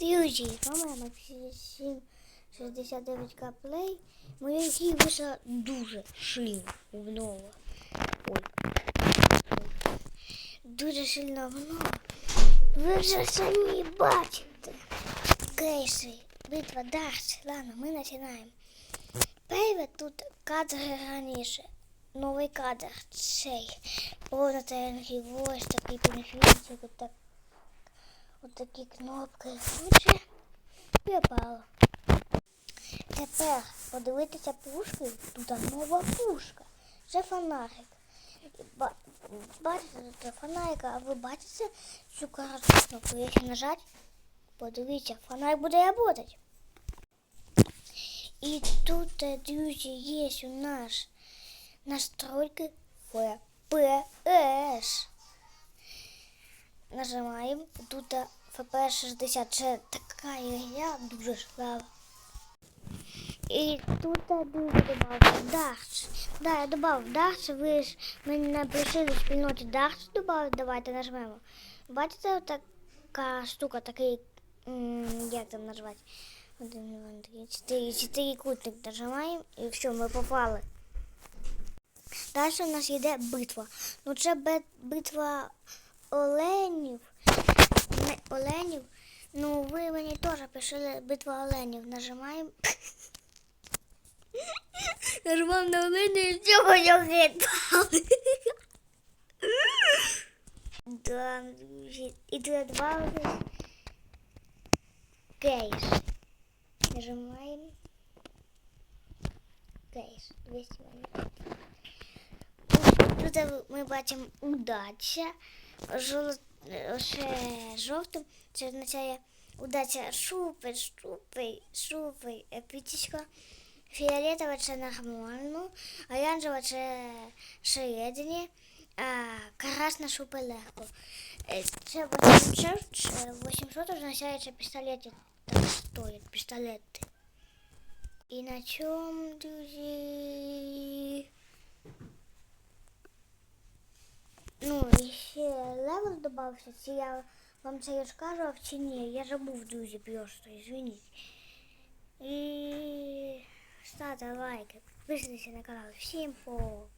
Мама Максим 69 каплей. Моя гій вийшла дуже сильно обнова. Ой. Дуже сильно обнова. Ви вже самі бачите. Кейси, битва Дарс. Ладно, ми починаємо. Перше тут кадри раніше. Новий кадр цей. Повна теренгів, ось такий пенефінчик, отак. От такі кнопки. Отже, припало. Тепер подивитися пушки. Тут нова пушка. Це фонарик. Бачите, тут фонарик, а ви бачите цю кнопку? Якщо нажати, подивіться, фонарик буде працювати. І тут, е, друзі, є у нас настройки FPS. Нажимаємо. Тут е, FPS 60. Це така ігра дуже слава. І тут я дуже добавив Darts. Да, я добавив Darts. Ви ж мені напишили в спільноті Darts добавити. Давайте нажмемо. Бачите, така штука, такий, як там назвати? Один, два, три, чотири кутник нажимаємо і все, ми попали. Далі у нас йде битва. Ну це битва оленів. Оленів. Ну, ви мені теж пишали битва оленів. Нажимаємо. Нажимаємо на оленя і всього його гидав. Да. І два кейс. Нажимаємо. Кейс. 200 монет. Тут ми бачимо удача. Жол... Ще жовтим. Це означає удача шупи, шупи, шупи, епічка. Фіолетова це нормально, оранжева це середині, а красна шупи легко. Е, Це 800, це 800 означає, що пістолети так стоять, пістолети. І на чому, друзі? Ну, додався, чи я вам це розказував, чи ні. Я забув, друзі, просто, извиніть. І ставте лайки, підписуйтесь на канал. Всім пока.